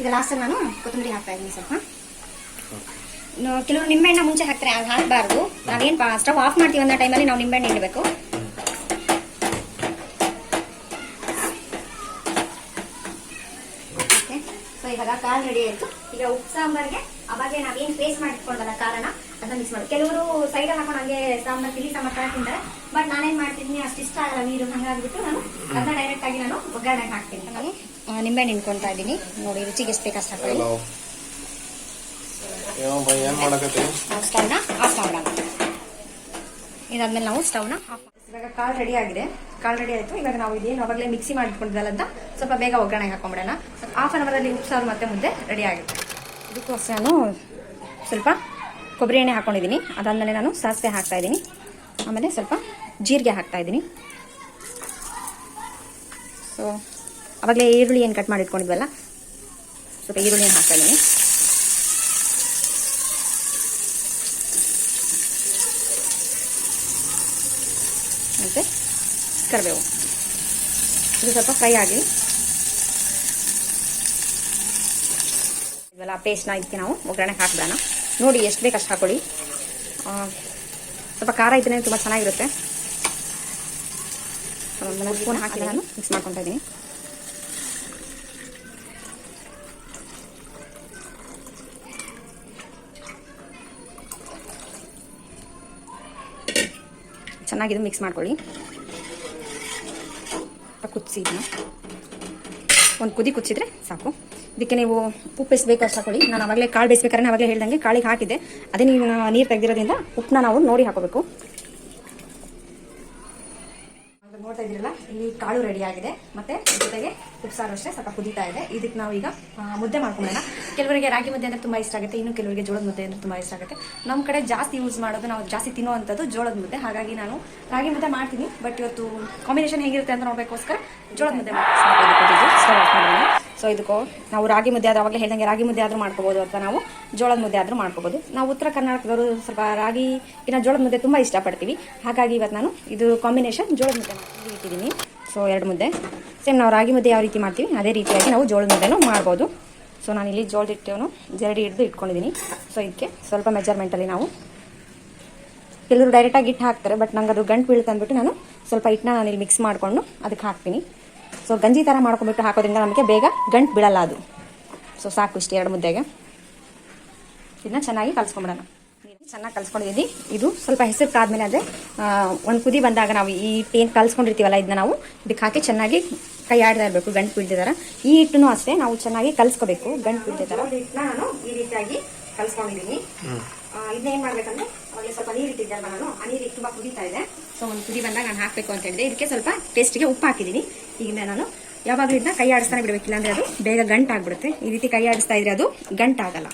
ಈಗ ಲಾಸ್ಟ್ ನಾನು ಕೊತ್ತಂಬರಿ ಹಾಕ್ತಾ ಇದ್ದೀನಿ ಸ್ವಲ್ಪ. ಕೆಲವರು ನಿಂಬೆಹಣ್ಣ ಮುಂಚೆ ಹಾಕ್ತಾರೆ ಅದು ಹಾಕಬಾರ್ದು. ನಾವೇನ್ ಸ್ಟವ್ ಆಫ್ ಮಾಡ್ತೀವಿ ಅನ್ನೋ ಟೈಮಲ್ಲಿ ನಾವು ನಿಂಬೆಹಣ್ಣು ಇಡಬೇಕು ಸೊ ಇವಾಗ ಕಾಲ್ ರೆಡಿ ಆಯ್ತು. ಈಗ ಉಪ್ಪು ಸಾಂಬಾರ್ಗೆ ಅವಾಗೆ ನಾವೇನ್ ಪೇಸ್ಟ್ ಮಾಡಿಟ್ಕೊಂಡಲ್ಲ ಕಾರಣ ಅದನ್ನ ಮಿಕ್ಸ್ ಮಾಡಿ ಕೆಲವರು ಸೈಡ್ ಹಾಕೊಂಡು ಹಂಗೆ ಸಾಂಬಾರ್ ತಿಳಿ ಸಾಂಬಾರ್ ತರ ತಿಂತಾರೆ. ಬಟ್ ನಾನೇನ್ ಮಾಡ್ತಿದ್ದೀನಿ ಅಷ್ಟು ಇಷ್ಟ ಆಗಲ್ಲ ನೀರು ಹಂಗಾಗ್ಬಿಟ್ಟು ನಾನು ಅದನ್ನ ಡೈರೆಕ್ಟ್ ಆಗಿ ನಾನು ಒಗ್ಗರಣೆ ಹಾಕ್ತೀನಿ. ನಾನು ನಿಂಬೆಹಣ್ಣು ನಿಂತ್ಕೊಂತಾ ಇದ್ದೀನಿ. ನೋಡಿ ರುಚಿಗೆ ಎಷ್ಟು ಬೇಕಷ್ಟು ಹಾಕೊಳ್ಳಿ. ಏನ್ ಮಾಡಕತ್ತಿ? ಸ್ಟವ್ನ ಆಫ್ ಇದಾದ್ಮೇಲೆ ನಾವು ಸ್ಟವ್ನ ಆಫ್ ಇವಾಗ ಕಾಲ್ ರೆಡಿ ಆಗಿದೆ. ಕಾಳು ರೆಡಿ ಆಯಿತು. ಇವಾಗ ನಾವು ಇದೇನು ಅವಾಗಲೇ ಮಿಕ್ಸಿ ಮಾಡಿಟ್ಕೊಂಡಿದ್ದಲ್ಲ ಅಂತ ಸ್ವಲ್ಪ ಬೇಗ ಒಗ್ಗರಣೆ ಹಾಕೊಂಡ್ಬಿಡೋಣ ಹಾಫ್ ಅನ್ ಅವರಲ್ಲಿ ಉಪ್ಸಾರು ಮತ್ತೆ ಮುದ್ದೆ ರೆಡಿ ಆಗುತ್ತೆ. ಇದಕ್ಕೋಸ್ಕರ ನಾನು ಸ್ವಲ್ಪ ಕೊಬ್ಬರಿ ಎಣ್ಣೆ ಹಾಕೊಂಡಿದ್ದೀನಿ. ಅದಾದಮೇಲೆ ನಾನು ಸಾಸಿವೆ ಹಾಕ್ತಾ ಇದ್ದೀನಿ. ಆಮೇಲೆ ಸ್ವಲ್ಪ ಜೀರಿಗೆ ಹಾಕ್ತಾ ಇದ್ದೀನಿ. ಸೊ ಅವಾಗಲೇ ಈರುಳ್ಳಿ ಏನು ಕಟ್ ಮಾಡಿಟ್ಕೊಂಡಿದ್ವಲ್ಲ? ಸ್ವಲ್ಪ ಈರುಳ್ಳಿ ಹಾಕ್ತಾ ಇದ್ದೀನಿ ಮತ್ತು ಕರಿಬೇವು. ಇದು ಸ್ವಲ್ಪ ಫ್ರೈ ಆಗಿ. ಇವೆಲ್ಲ ಪೇಸ್ಟ್ನ ಇದಕ್ಕೆ ನಾವು ಒಗ್ಗರಣೆಗೆ ಹಾಕ್ಬಿಡೋಣ. ನೋಡಿ ಎಷ್ಟು ಬೇಕು ಅಷ್ಟು ಹಾಕೊಳ್ಳಿ. ಸ್ವಲ್ಪ ಖಾರ ಇದ್ರೆ ತುಂಬ ಚೆನ್ನಾಗಿರುತ್ತೆ. ಒಂದು ಸ್ಪೂನ್ ಹಾಕಿ ನಾನು ಮಿಕ್ಸ್ ಮಾಡ್ಕೊತಾ ಇದ್ದೀನಿ ಚೆನ್ನಾಗಿದೆ ಮಿಕ್ಸ್ ಮಾಡ್ಕೊಳ್ಳಿ. ಕುದಿಸಿ ಇದನ್ನ ಒಂದು ಕುದಿ ಕುದಿಸಿದ್ರೆ ಸಾಕು. ಇದಕ್ಕೆ ನೀವು ಉಪ್ಪು ಎಷ್ಟು ಬೇಕು ಅಷ್ಟು ಹಾಕೊಳ್ಳಿ ನಾನು ಅವಾಗಲೇ ಕಾಳು ಬೇಯಿಸ್ಬೇಕಾದ್ರೆ ಅವಾಗಲೇ ಹೇಳ್ದಂಗೆ ಕಾಳಿಗೆ ಹಾಕಿದ್ದೆ. ಅದೇ ನೀವು ನೀರು ತೆಗೆದಿರೋದ್ರಿಂದ ಉಪ್ಪನ್ನ ನಾವು ನೋಡಿ ಹಾಕೋಬೇಕು. ಕಾಳು ರೆಡಿ ಆಗಿದೆ. ಮತ್ತೆ ಜೊತೆಗೆ ಉಪ್ಸಾರು ಅಷ್ಟೇ, ಸ್ವಲ್ಪ ಕುದೀತಾ ಇದೆ. ಇದಕ್ಕೆ ನಾವು ಈಗ ಮುದ್ದೆ ಮಾಡ್ಕೊಳ್ಳೋಣ. ಕೆಲವರಿಗೆ ರಾಗಿ ಮುದ್ದೆ ಅಂದ್ರೆ ತುಂಬಾ ಇಷ್ಟ ಆಗುತ್ತೆ. ಇನ್ನು ಕೆಲವರಿಗೆ ಜೋಳದ ಮುದ್ದೆ ಅಂದ್ರೆ ತುಂಬಾ ಇಷ್ಟ ಆಗುತ್ತೆ. ನಮ್ಮ ಕಡೆ ಜಾಸ್ತಿ ಯೂಸ್ ಮಾಡೋದು, ನಾವು ಜಾಸ್ತಿ ತಿನ್ನುವಂಥದ್ದು ಜೋಳದ ಮುದ್ದೆ. ಹಾಗಾಗಿ ನಾನು ರಾಗಿ ಮುದ್ದೆ ಮಾಡ್ತೀನಿ. ಬಟ್ ಇವತ್ತು ಕಾಂಬಿನೇಷನ್ ಹೇಗಿರುತ್ತೆ ಅಂತ ನೋಡಬೇಕೋಸ್ಕರ ಜೋಳದ ಮುದ್ದೆ ಸೊ ಇದಕ್ಕೂ ನಾವು ರಾಗಿ ಮುದ್ದೆ ಆದ್ರೆ ಅವಾಗಲೇ ಹೇಳ್ದಂಗೆ ರಾಗಿ ಮುದ್ದೆ ಆದರೂ ಮಾಡ್ಕೋಬೋದು ಅಥವಾ ನಾವು ಜೋಳದ ಮುದ್ದೆ ಆದರೂ ಮಾಡ್ಕೋಬೋದು. ನಾವು ಉತ್ತರ ಕರ್ನಾಟಕದವರು ಸ್ವಲ್ಪ ರಾಗಿ ಇನ್ನು ಜೋಳದ ಮುದ್ದೆ ತುಂಬ ಇಷ್ಟಪಡ್ತೀವಿ. ಹಾಗಾಗಿ ಇವತ್ತು ನಾನು ಇದು ಕಾಂಬಿನೇಷನ್ ಜೋಳದ ಮುದ್ದೆ ಇಟ್ಟಿದ್ದೀನಿ. ಸೊ ಎರಡು ಮುದ್ದೆ. ಸೇಮ್ ನಾವು ರಾಗಿ ಮುದ್ದೆ ಯಾವ ರೀತಿ ಮಾಡ್ತೀವಿ, ಅದೇ ರೀತಿಯಾಗಿ ನಾವು ಜೋಳದ ಮುದ್ದೆನೂ ಮಾಡ್ಬೋದು. ಸೊ ನಾನು ಇಲ್ಲಿ ಜೋಳದ ಹಿಟ್ಟನ್ನು ಜರಡಿ ಹಿಡಿದು ಇಟ್ಕೊಂಡಿದ್ದೀನಿ ಸೊ ಇದಕ್ಕೆ ಸ್ವಲ್ಪ ಮೆಜರ್ಮೆಂಟಲ್ಲಿ ನಾವು ಎಲ್ಲರೂ ಡೈರೆಕ್ಟಾಗಿ ಹಿಟ್ಟು ಹಾಕ್ತಾರೆ ಬಟ್ ನಂಗೆ ಅದು ಗಂಟು ಬೀಳುತ್ತೆ ಅಂದ್ಬಿಟ್ಟು ನಾನು ಸ್ವಲ್ಪ ಹಿಟ್ಟನ್ನ ನಾನು ಇಲ್ಲಿ ಮಿಕ್ಸ್ ಮಾಡಿಕೊಂಡು ಅದಕ್ಕೆ ಹಾಕ್ತೀನಿ. ಸೊ ಗಂಜಿ ಥರ ಮಾಡ್ಕೊಂಡ್ಬಿಟ್ಟು ಹಾಕೋದ್ರಿಂದ ನಮಗೆ ಬೇಗ ಗಂಟು ಬೀಳಲ್ಲ ಅದು. ಸೊ ಸಾಕು ಇಷ್ಟು ಎರಡು ಮುದ್ದೆಗೆ. ಇದನ್ನ ಚೆನ್ನಾಗಿ ಕಲ್ಸ್ಕೊಂಬಿಡೋಣ. ಚೆನ್ನಾಗಿ ಕಲ್ಸ್ಕೊಂಡಿದ್ದೀನಿ ಇದು ಸ್ವಲ್ಪ ಹೆಸರು ಕಾದ್ಮೇಲೆ ಅಂದರೆ ಒಂದು ಕುದಿ ಬಂದಾಗ ನಾವು ಈ ಏನು ಕಲ್ಸ್ಕೊಂಡಿರ್ತೀವಲ್ಲ ಇದನ್ನ ನಾವು ಇದಕ್ಕೆ ಹಾಕಿ ಚೆನ್ನಾಗಿ ಕೈ ಆಡ್ತಾ ಇರಬೇಕು ಗಂಟು ಬೀಳ್ತಿದಾರ. ಈ ಹಿಟ್ಟನ್ನು ಅಷ್ಟೇ ನಾವು ಚೆನ್ನಾಗಿ ಕಲ್ಸ್ಕೋಬೇಕು ಗಂಟು ಬೀಳ್ತಿದಾರ. ನಾನು ಈ ರೀತಿಯಾಗಿ ಕಲ್ಸ್ಕೊಂಡಿದ್ದೀನಿ ಇದನ್ನ ಏನ್ ಮಾಡ್ಬೇಕಂದ್ರೆ ಅವಾಗಲೇ ಸ್ವಲ್ಪ ನೀರು ಇಟ್ಟಿದ್ದಲ್ವ ನಾನು ಆ ನೀರು ತುಂಬ ಕುದೀತಾ ಇದೆ. ಸೊ ಒಂದು ಕುದಿ ಬಂದಾಗ ನಾನು ಹಾಕ್ಬೇಕು ಅಂತ ಹೇಳಿದೆ. ಇದಕ್ಕೆ ಸ್ವಲ್ಪ ಟೇಸ್ಟಿಗೆ ಉಪ್ಪು ಹಾಕಿದ್ದೀನಿ ಈಗ ನಾನು ಯಾವಾಗಲೂ ಇದನ್ನ ಕೈ ಆಡಿಸ್ತಾನೆ ಬಿಡಬೇಕಿಲ್ಲ ಅಂದರೆ ಅದು ಬೇಗ ಗಂಟಾಗ್ಬಿಡುತ್ತೆ ಈ ರೀತಿ ಕೈ ಆಡಿಸ್ತಾ ಇದ್ರೆ ಅದು ಗಂಟಾಗಲ್ಲ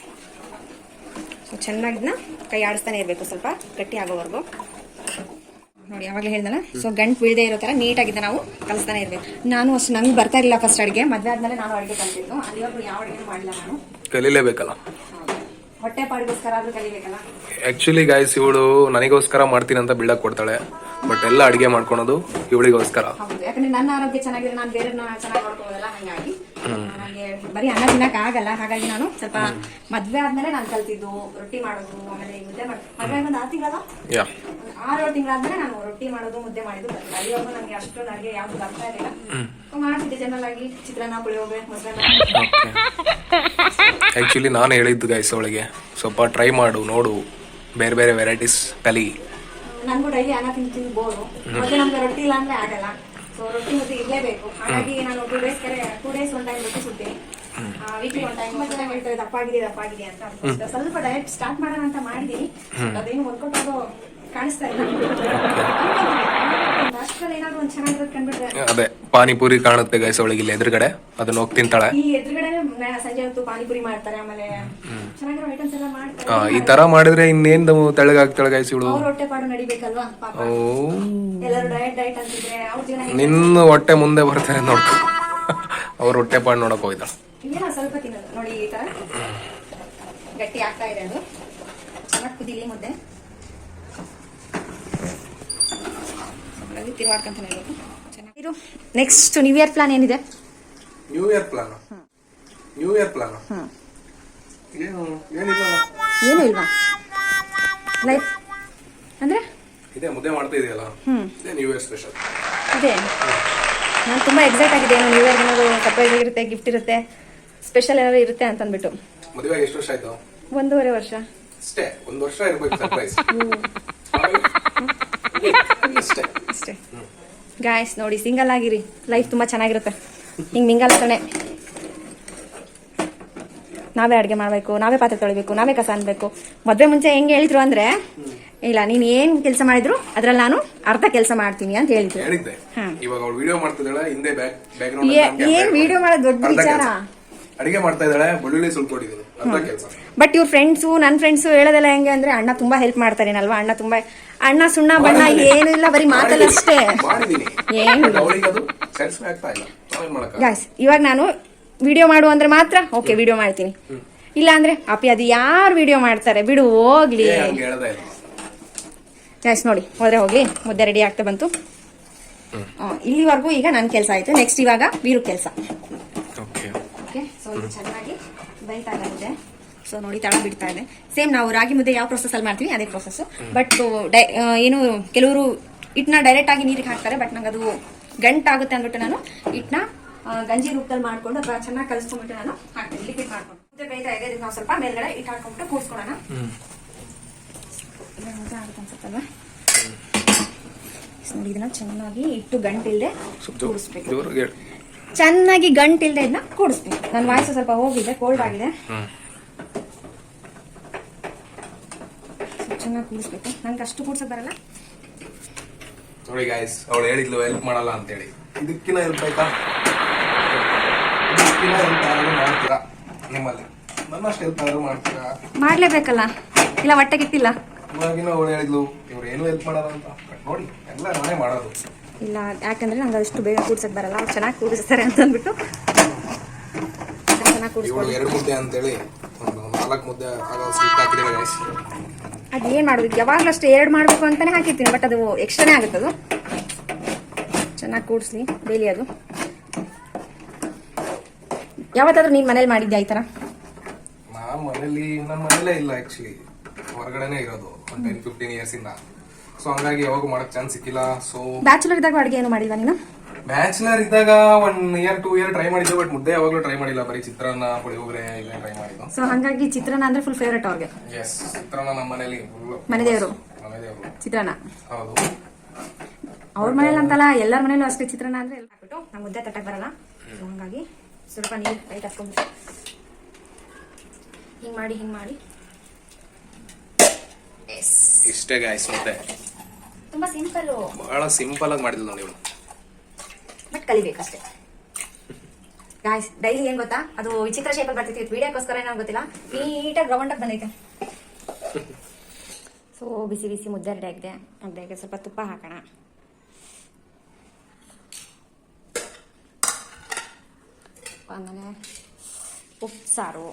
ಚೆನ್ನಾಗಿ ಇದನ್ನ ಕೈ ಆಡಿಸ್ತಾನೆ ಇರಬೇಕು ಸ್ವಲ್ಪ ಗಟ್ಟಿ ಆಗೋವರೆಗೂ. ನೋಡಿ ಯಾವಾಗಲೇ ಹೇಳ್ದಲ್ಲ? ಸೊ ಗಂಟು ಬೀಳದೆ ಇರೋ ಥರ ನೀಟಾಗಿದ್ದ ನಾವು ಕಲಿಸ್ತಾನೆ ಇರಬೇಕು. ನಾನು ಅಷ್ಟು ನಂಗೆ ಬರ್ತಾ ಇರಲಿಲ್ಲ ಫಸ್ಟ್ ಅಡುಗೆ ಮದುವೆ ಆದಮೇಲೆ ನಾನು ಅಡುಗೆ ಕಲಿತಿದ್ದು. ಅಲ್ಲಿವರೆಗೂ ಯಾವ ಅಡುಗೆ ಮಾಡಿಲ್ಲ ನಾನು. ಕಲೀಲೇಬೇಕಲ್ಲ? ಹೊಟ್ಟೆ ಪಾಡಿಗೋಸ್ಕರ ಆದ್ರೂ ಕಲಿಬೇಕಲ್ಲ? ಆಕ್ಚುಲಿ ಗಾಯ್ಸ್ ಇವಳು ನನಗೋಸ್ಕರ ಮಾಡ್ತೀನಿ ಅಂತ ಬಿಲ್ಡಪ್ ಕೊಡ್ತಾಳೆ. ಬಟ್ ಎಲ್ಲ ಅಡಿಗೆ ಮಾಡ್ಕೊಳೋದು ಇವಳಿಗೋಸ್ಕರ. ಹೌದು. ಯಾಕಂದ್ರೆ ನನ್ನ ಆರೋಗ್ಯ ಚೆನ್ನಾಗಿದೆ ನಾನು ಬೇರೆ ಚೆನ್ನಾಗಿ ನೋಡ್ಕೋಬೋದಲ್ಲ ಹಾಗಾಗಿ. ನನಗೆ ಬರೀ ಅನ್ನ ತಿನ್ನಕ್ ಆಗಲ್ಲ. ಹಾಗಾಗಿ ನಾನು ಸ್ವಲ್ಪ ಮದ್ವೆ ಆದ್ಮೇಲೆ ನಾನು ಕಲ್ತಿದ್ದು ರೊಟ್ಟಿ ಮಾಡೋದು ಆಮೇಲೆ ಈ ಮುದ್ದೆ ಮಾಡೋದು. ಮದ್ವೆ ಒಂದು ಆರು ತಿಂಗಳಲ್ಲ? ಆರು ತಿಂಗಳಾದ್ಮೇಲೆ ನಾನು ರೊಟ್ಟಿ ಮಾಡೋದು ಮುದ್ದೆ ಮಾಡಿದ್ದು ಅಯ್ಯೋ ಅಲ್ಲಿವರೆಗೂ ನನಗೆ ಅಷ್ಟು ನನಗೆ ಯಾವ್ದು ಬರ್ತಾ ಇರಲಿಲ್ಲ. ಮಾಡ್ತಿದ್ದೆ ಜನರಲ್ ಆಗಿ. ಚಿತ್ರಾನ್ನ ಪುಳಿಯೋಗರೆ ಮೊಸರನ್ನ. ಆಕ್ಚುಲಿ ನಾನು ಹೇಳಿದ್ದು ಗೈಸ್ ಅವಳಿಗೆ ಸ್ವಲ್ಪ ಟ್ರೈ ಮಾಡು ನೋಡು. ಬೇರೆ ಬೇರೆ ವೆರೈಟೀಸ್ ಕಲಿ. ನನಗೂ ಡೈಲಿ ಅನ್ನ ತಿಂತೀನಿ ಬೋರು ಮತ್ತೆ ನಮ್ಗೆ ರೊಟ್ಟಿ ಇಲ್ಲ ಅಂದ್ರೆ ಆಗಲ್ಲ. ಸೊ ರೊಟ್ಟಿ ಮುದ್ದೆ ಇರ್ಲೇಬೇಕು. ಹಾಗಾಗಿ ನಾನು ಟೂ ಡೇಸ್ ಕರೆ ಟೂ ಡೇಸ್ ಒನ್ ಟೈಮ್ ರೊಟ್ಟಿ ಸುದ್ದಿ ವೀಕ್ಲಿ ಒನ್ ಟೈಮ್ ಮತ್ತೆ ಹೇಳ್ತಾರೆ ದಪ್ಪ ಆಗಿದೆ ದಪ್ಪ ಆಗಿದೆ ಅಂತ ಸ್ವಲ್ಪ ಡಯಟ್ ಸ್ಟಾರ್ಟ್ ಮಾಡೋಣ ಅಂತ ಮಾಡಿದೀನಿ ಅದೇನು ವರ್ಕೌಟ್ ಆಗೋ ಕಾಣಿಸ್ತಾ ಇಲ್ಲ. ಅದೇ ಪಾನಿಪುರಿ ಕಾಣುತ್ತೆ ಗೈಸ್ ಅವಳಿಗೆ ಇಲ್ಲಿ ಎದುರುಗಡೆ. ಅದನ್ನ ಹೋಗಿ ತಿಂತಾಳೆ. ಈ ತರ ಮಾಡಿದ್ರೆ ಇನ್ನೇನ್ ತೆಳಗಾಗ್ತಾಳೆ ಗೈಸ್ ಇವಳು? ನಿನ್ನ ಹೊಟ್ಟೆ ಮುಂದೆ ಬರ್ತಾರೆ ನೋಡ್ಕೊ. ಅವ್ರ ಹೊಟ್ಟೆ ಪಾಡ್ ನೋಡಕ್ ಹೋಯ್ತಾಳೆ. ಸ್ವಲ್ಪ ತಿನ್ನೋದು. ನೋಡಿ ಈ ತರ ಗಟ್ಟಿ ಆಗ್ತಾ ಇದೆ ಅದು. ಚೆನ್ನಾಗಿ ಕುದೀಲಿ ಮುದ್ದೆ ತಿರುವಾಡ್ಕೊಂತಾನೆ ಇರಬೇಕು. ಚೆನ್ನಾಗಿ ಚೆನ್ನಾಗಿರು. ನೆಕ್ಸ್ಟ್ ನ್ಯೂ ಇಯರ್ ಪ್ಲಾನ್ ಏನಿದೆ? New year plan new year plan ಏನು ಏನಿಲ್ಲ. ಏನು ಇಲ್ವಾ? ಲೈಫ್ ಅಂದ್ರೆ? ಇದೇ ಮುದ್ದೆ ಮಾಡ್ತಾ ಇದೆಯಲ್ಲ? ಇದೆ ನ್ಯೂ ಇಯರ್ ಸ್ಪೆಷಲ್ ಅದೇ ನಾನು ತುಂಬಾ ಎಕ್ಸೈಟ್ ಆಗಿದೆ. ನ್ಯೂ ಇಯರ್ ಏನಾದ್ರು ಸರ್ಪ್ರೈಸ್ ಇರುತ್ತೆ ಗಿಫ್ಟ್ ಇರುತ್ತೆ ಸ್ಪೆಷಲ್ ಏನಾದ್ರು ಇರುತ್ತೆ ಅಂತ ಅಂದ್ಬಿಟ್ಟು ಮದುವೆ ಎಷ್ಟು ವರ್ಷ ಆಯ್ತು? ಒಂದೂವರೆ ವರ್ಷ. ಅಷ್ಟೇ ಒಂದು ವರ್ಷ ಇರ್ಬೇಕು ಸರ್ಪ್ರೈಸ್ ಗಾಯ್ಸ್ ನೋಡಿ ಸಿಂಗಲ್ ಆಗಿರಿ. ಲೈಫ್ ತುಂಬಾ ಚೆನ್ನಾಗಿರುತ್ತೆ. ಹಿಂಗ್ ಮಿಂಗಲ್ ಕಣೆ ನಾವೇ ಅಡುಗೆ ಮಾಡಬೇಕು ನಾವೇ ಪಾತ್ರೆ ತೊಳಿಬೇಕು ನಾವೇ ಕಸ ಅನ್ಬೇಕು. ಮದ್ವೆ ಮುಂಚೆ ಹೆಂಗ್ ಹೇಳಿದ್ರು ಅಂದ್ರೆ ಇಲ್ಲ ನೀನ್ ಏನ್ ಕೆಲಸ ಮಾಡಿದ್ರು ಅದ್ರಲ್ಲಿ ನಾನು ಅರ್ಧ ಕೆಲಸ ಮಾಡ್ತೀನಿ ಅಂತ ಹೇಳಿದ್ರು. ಏನ್ ಇವಾಗ ಅವಳು ವಿಡಿಯೋ ಮಾಡ್ತಿದ್ದಾಳೆ ಹಿಂದೆ ಏನ್ video ಮಾಡೋದು ದೊಡ್ಡ ವಿಚಾರ? ಅಡಿಗೆ ಮಾಡ್ತಾ ಇದ್ದಾಳೆ ಬೆಳ್ಳುಳ್ಳಿ ಕೆಲಸ. ಬಟ್ ಇವ್ರ ಫ್ರೆಂಡ್ಸು ನನ್ನ ಫ್ರೆಂಡ್ಸು ಹೇಳೋದೆಲ್ಲ ಹೆಂಗೆ ಅಂದ್ರೆ ಅಣ್ಣ ತುಂಬಾ ಹೆಲ್ಪ್ ಮಾಡ್ತಾರೇನಲ್ವಾ ಅಣ್ಣ ತುಂಬಾ ಅಣ್ಣ ಸುಣ್ಣ ಬಣ್ಣ ಏನಿಲ್ಲ ಇಲ್ಲ. ಬರೀ ಮಾತಲ್ಲಷ್ಟೇ ಏನು ಗಾಯ್ಸ್ ಇವಾಗ ನಾನು ವಿಡಿಯೋ ಮಾಡು ಅಂದ್ರೆ ಮಾತ್ರ? ಓಕೆ ವಿಡಿಯೋ ಮಾಡ್ತೀನಿ. ಇಲ್ಲ ಅಂದ್ರೆ ಅಪ್ಪಿ ಅದು ಯಾರು ವಿಡಿಯೋ ಮಾಡ್ತಾರೆ? ಬಿಡು ಹೋಗ್ಲಿ. ಗಾಯ್ಸ್ ನೋಡಿ ಹೋದ್ರೆ ಹೋಗ್ಲಿ. ಮುದ್ದೆ ರೆಡಿ ಆಗ್ತಾ ಬಂತು. ಇಲ್ಲಿವರೆಗೂ ಈಗ ನನ್ನ ಕೆಲಸ ಆಯ್ತು. ನೆಕ್ಸ್ಟ್ ಇವಾಗ ವೀರು ಕೆಲಸ. ಓಕೆ ಸೊ ಚೆನ್ನಾಗಿ ಬೈತಾ ಇದೆ ಸೊ ನೋಡಿ ತಳ ಬಿಡ್ತಾ ಇದೆ. ಸೇಮ್ ನಾವು ರಾಗಿ ಮುದ್ದೆ ಯಾವ ಪ್ರೊಸೆಸ್ ಅಲ್ಲಿ ಮಾಡ್ತೀವಿ ಅದೇ ಪ್ರೊಸೆಸ್ ಬಟ್ ಏನು ಕೆಲವರು ಹಿಟ್ಟನ್ನ ಡೈರೆಕ್ಟ್ ಆಗಿ ನೀರಿಗೆ ಹಾಕ್ತಾರೆ ಬಟ್ ನಂಗೆ ಅದು ಗಂಟಾಗುತ್ತೆ ಅಂದ್ಬಿಟ್ಟು ನಾನು ಇಟ್ನ ಗಂಜಿ ರೂಪದಲ್ಲಿ ಮಾಡ್ಕೊಂಡು ಅಥವಾ ಚೆನ್ನಾಗಿ ಕಲಿಸ್ಕೊಂಡ್ಬಿಟ್ಟು ನಾನು ಹಾಕ್ತೀನಿ. ಲಿಕ್ವಿಡ್ ಮಾಡ್ಕೊಂಡು. ಮುದ್ದೆ ಬೇಯ್ತಾ ಇದೆ ನಾವು ಸ್ವಲ್ಪ ಮೇಲ್ಗಡೆ ಇಟ್ ಹಾಕೊಂಡ್ಬಿಟ್ಟು ಆಗುತ್ತೆ ಅನ್ಸುತ್ತಲ್ವಾ? ನೋಡಿ ಇದನ್ನ ಚೆನ್ನಾಗಿ ಇಟ್ಟು ಗಂಟಿಲ್ದೆ ಕೂಡಿಸ್ಬೇಕು ಚೆನ್ನಾಗಿ ಗಂಟಿಲ್ದೆ ಇದನ್ನ ಕೂಡಿಸ್ಬೇಕು. ನನ್ನ ವಾಯ್ಸ್ ಸ್ವಲ್ಪ ಹೋಗಿದೆ ಕೋಲ್ಡ್ ಆಗಿದೆ. ಚೆನ್ನಾಗಿ ಕೂಡಿಸ್ಬೇಕು ನಂಗೆ ಅಷ್ಟು ಕೂಡ್ಸಕ್ ಬರಲ್ಲ. ನೋಡಿ ಗಾಯ್ಸ್ ಅವಳು ಹೇಳಿದ್ಲು ಹೆಲ್ಪ್ ಮಾಡಲ್ಲ ಅಂತೇಳಿ. ಇದಕ್ಕಿನ ಹೆಲ್ಪ್ ಆಯ್ತಾ? ಇದಕ್ಕಿನ ಹೆಲ್ಪ್ ಆದ್ರೂ ಮಾಡ್ತೀರಾ? ನಿಮ್ಮಲ್ಲಿ. ನನ್ನಷ್ಟು ಹೆಲ್ಪ್ ಆದ್ರೂ ಮಾಡ್ತೀರಾ? ಮಾಡ್ಲೇಬೇಕಲ್ಲ. ಇಲ್ಲ ಹೊಟ್ಟೆ ಗಿಟ್ಟಿಲ್ಲ ಇವಾಗಿನ ಅವಳು ಹೇಳಿದ್ಲು ಇವ್ರು ಏನು ಹೆಲ್ಪ್ ಮಾಡಲ್ಲ ಅಂತ. ನೋಡಿ ಎಲ್ಲ ನಾನೇ ಮಾಡೋದು. ಇಲ್ಲ ಯಾಕಂದ್ರೆ ನಂಗೆ ಅಷ್ಟು ಬೇಗ ಕೂಡ್ಸಕ್ ಬರಲ್ಲ. ಅವ್ರು ಚೆನ್ನಾಗಿ ಕೂಡಿಸ್ತಾರೆ ಅಂತ ಅಂದ್ಬಿಟ್ಟು. ಚೆನ್ನಾಗಿ ಕೂಡಿಸ್ಕೊಂಡು ಎರಡು ಮುದ್ದೆ ಅಂತೇಳಿ ಒಂದು ನಾಲ್ಕು ಮುದ್ದೆ ಆಗೋ ಸ್ವೀಟ್ ಹಾಕಿದ್ದೇವೆ ಮಾಡ್ಬೇಕು ಏನ್ ಮಾಡೋದು? ಯಾವಾಗಲೂ ಅಷ್ಟೇ ಎರಡು ಮಾಡಬೇಕು ಅಂತಾನೆ ಹಾಕಿರ್ತೀನಿ ಬಟ್ ಅದು ಎಕ್ಸ್ಟ್ರಾನೇ ಆಗುತ್ತೆ ಅದು. ಚೆನ್ನಾಗಿ ಕೂಡಿಸ್ಲಿ ಬೇಲಿ ಅದು. ಯಾವತ್ತಾದ್ರೂ ನೀನ್ ಮನೇಲಿ ಮಾಡಿದ್ಯಾ ಈ ತರ? ನಾನು ಮನೇಲಿ ನನ್ನ ಮನೇಲೇ ಇಲ್ಲ ಆಕ್ಚುಲಿ ಹೊರಗಡೆನೇ ಇರೋದು ಒಂದು ಟೆನ್ ಫಿಫ್ಟೀನ್ ಇಯರ್ಸ್ ಇಂದ. ಸೊ ಹಂಗಾಗಿ ಯಾವಾಗ ಮಾಡಕ್ ಚಾನ್ಸ್ ಸಿಕ್ಕಿಲ್ಲ ಸೊ ಬ್ಯಾಚುಲರ್ ಇದ್ದಾಗ ಅಡುಗೆ ಏನು ಮಾಡಿಲ್ವಾ ನೀನು? ಬ್ಯಾಚುಲರ್ ಇದ್ದಾಗ one year two year try ಮಾಡಿದ್ದೆ ಬಟ್ ಮುದ್ದೆ ಯಾವಾಗಲೂ ಟ್ರೈ ಮಾಡಿಲ್ಲ. ಬರೀ ಚಿತ್ರಾನ್ನ ಪುಳಿಯೋಗರೆ ಇದನ್ನ ಟ್ರೈ ಮಾಡಿದ್ದು. ಸೊ ಹಂಗಾಗಿ ಚಿತ್ರಾನ್ನ ಅಂದ್ರೆ ಫುಲ್ ಫೇವರೇಟ್ ಅವ್ರಿಗೆ. ಎಸ್ ಚಿತ್ರಾನ್ನ ನಮ್ಮ ಮನೇಲಿ ಮನೆ ದೇವ್ರು. ಮನೆ ದೇವರು. ಚಿತ್ರಾನ್ನ. ಹೌದು. ಅವ್ರ ಮನೇಲಿ ಅಂತಲ್ಲ ಎಲ್ಲರ ಮನೇಲೂ ಅಷ್ಟೇ ಚಿತ್ರಾನ್ನ ಅಂದ್ರೆ ಎಲ್ಲ ಹಾಕ್ಬಿಟ್ಟು ನಾವು ಮುದ್ದೆ ತಟ್ಟಕ್ ಬರಲ್ಲ. So ಹಂಗಾಗಿ ಸ್ವಲ್ಪ ನೀರು ಲೈಟ್ ಹಾಕ್ಕೊಂಡು. ಹಿಂಗ್ ಮಾಡಿ ಹಿಂಗ್ ಮಾಡಿ. ಎಸ್ ಇಷ್ಟೇ ಗಾಯ್ಸ್ ಮುದ್ದೆ. ತುಂಬಾ ಸಿಂಪಲ್ ಬಹಳ ಸಿಂಪಲ್ ಆಗಿ ಮಾಡಿದ್ಲು ನೋಡಿ ಇವಳು ಕಲಿಬೇಕಷ್ಟೇ. ಗಾಯ್ಸ್ ಡೈಲಿ ಏನ್ ಗೊತ್ತಾ? ಅದು ವಿಚಿತ್ರ ಶೇಪಲ್ಲಿ ಬರ್ತಿತ್ತು. ವಿಡಿಯೋಕ್ಕೋಸ್ಕರ ಏನೋ ಗೊತ್ತಿಲ್ಲ. ನೀಟಾಗಿ ಗ್ರೌಂಡ್ ಆಗಿ ಬಂದೈತೆ. ಸೊ ಬಿಸಿ ಬಿಸಿ ಮುದ್ದೆ ರೆಡಿ ಆಗಿದೆ. ಅದಕ್ಕೆ ಸ್ವಲ್ಪ ತುಪ್ಪ ಹಾಕೋಣ. ಆಮೇಲೆ ಉಪ್ಪು ಸಾರು.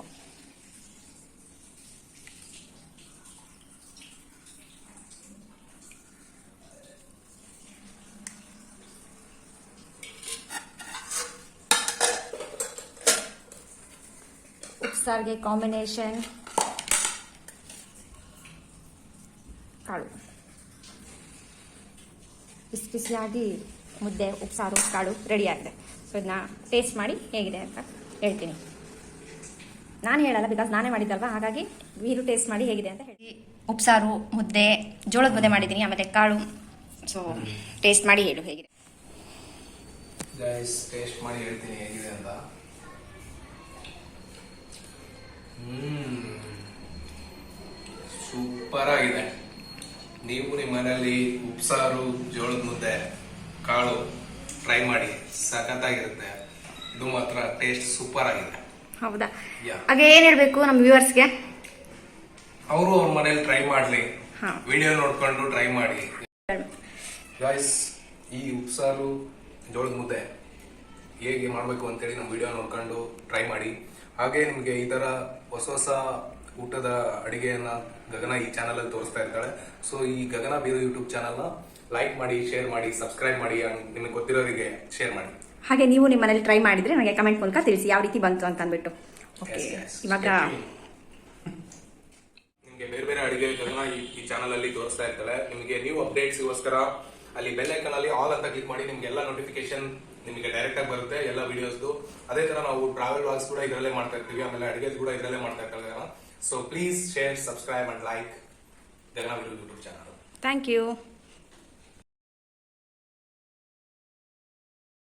ಸಾರಿಗೆ ಕಾಂಬಿನೇಷನ್ ಕಾಳು. ಬಿಸಿ ಬಿಸಿಯಾಗಿ ಮುದ್ದೆ, ಉಪ್ಸಾರು, ಕಾಳು ರೆಡಿ ಆಗಿದೆ. ಸೊ ಇದನ್ನ ಟೇಸ್ಟ್ ಮಾಡಿ ಹೇಗಿದೆ ಅಂತ ಹೇಳ್ತೀನಿ. ನಾನು ಹೇಳಲ್ಲ ಬಿಕಾಸ್ ನಾನೇ ಮಾಡಿದ್ದಲ್ವಾ? ಹಾಗಾಗಿ ವೀರು ಟೇಸ್ಟ್ ಮಾಡಿ ಹೇಗಿದೆ ಅಂತ ಹೇಳಿ. ಉಪ್ಸಾರು, ಮುದ್ದೆ, ಜೋಳದ ಮುದ್ದೆ ಮಾಡಿದ್ದೀನಿ. ಆಮೇಲೆ ಕಾಳು. ಸೊ ಟೇಸ್ಟ್ ಮಾಡಿ ಹೇಳು ಹೇಗಿದೆ. ಟೇಸ್ಟ್ ಮಾಡಿ ಹೇಳ್ತೀನಿ ಹೇಗಿದೆ ಅಂತ. ಸೂಪರ್ ಆಗಿದೆ ನೀವು ನಿಮ್ಮ ಮನೆಯಲ್ಲಿ ಉಪ್ಸಾರು ಜೋಳದ ಮುದ್ದೆ ಕಾಳು ಟ್ರೈ ಮಾಡಿ ಸಖತ್ತಾಗಿರುತ್ತೆ. ಇದು ಮಾತ್ರ ಟೇಸ್ಟ್ ಸೂಪರ್ ಆಗಿದೆ ಹೌದಾ. ಹಾಗೆ ಏನ್ ಹೇಳಬೇಕು ನಮ್ಮ ವ್ಯೂವರ್ಸ್ಗೆ ಅವರು ಅವ್ರ ಮನೇಲಿ ಟ್ರೈ ಮಾಡ್ಲಿ. ಹಾ. ವಿಡಿಯೋ ನೋಡ್ಕೊಂಡು ಟ್ರೈ ಮಾಡಿ. ಗಾಯ್ಸ್ ಈ ಉಪ್ಸಾರು ಜೋಳದ ಮುದ್ದೆ ಹೇಗೆ ಮಾಡಬೇಕು ಅಂತೇಳಿ ನಮ್ಮ ವಿಡಿಯೋ ನೋಡ್ಕೊಂಡು ಟ್ರೈ ಮಾಡಿ. ಹಾಗೆ ನಿಮಗೆ ಈ ಥರ ಹೊಸ ಹೊಸ ಊಟದ ಅಡಿಗೆಯನ್ನ ಗಗನ ಈ ಚಾನಲ್ ಅಲ್ಲಿ ತೋರಿಸ್ತಾ ಇರ್ತಾಳೆ. ಸೊ ಈ ಗಗನ ಬೀರು ಯೂಟ್ಯೂಬ್ ಚಾನಲ್ನ ಲೈಕ್ ಮಾಡಿ ಶೇರ್ ಮಾಡಿ ಸಬ್ಸ್ಕ್ರೈಬ್ ಮಾಡಿ ನಿಮಗೆ ಗೊತ್ತಿರೋರಿಗೆ ಶೇರ್ ಮಾಡಿ. ಹಾಗೆ ನೀವು ನಿಮ್ಮ ಮನೇಲಿ ಟ್ರೈ ಮಾಡಿದ್ರೆ ನನಗೆ ಕಮೆಂಟ್ ಮೂಲಕ ತಿಳಿಸಿ ಯಾವ ರೀತಿ ಬಂತು ಅಂತ ಅಂದ್ಬಿಟ್ಟು. ಇವಾಗ ನಿಮಗೆ ಬೇರೆ ಬೇರೆ ಅಡಿಗೆ ಗಗನ ಈ ಚಾನಲ್ ಅಲ್ಲಿ ತೋರಿಸ್ತಾ ಇರ್ತಾಳೆ. ನಿಮಗೆ ನೀವು ಅಪ್ಡೇಟ್ಸ್ಗೋಸ್ಕರ ಅಲ್ಲಿ ಬೆಲ್ ಐಕನ್ ಅಲ್ಲಿ ಆಲ್ ಅಂತ ಕ್ಲಿಕ್ ಮಾಡಿ ನಿಮ್ಗೆ ಎಲ್ಲ ನೋಟಿಫಿಕೇಶನ್ ನಿಮಗೆ ಡೈರೆಕ್ಟ್ ಆಗಿ ಬರುತ್ತೆ ಎಲ್ಲ ವಿಡಿಯೋಸ್ದು ಅದೇ ತರ ನಾವು ಟ್ರಾವೆಲ್ ವ್ಲಾಗ್ಸ್ ಕೂಡ ಇದರಲ್ಲೇ ಮಾಡ್ತಾ ಇರ್ತೀವಿ. ಆಮೇಲೆ ಅಡಿಗೆ ಕೂಡ ಇದರಲ್ಲೇ ಮಾಡ್ತಾ ಇರ್ತಾರೆ So please share, subscribe and like the Guru YouTube channel. Thank you.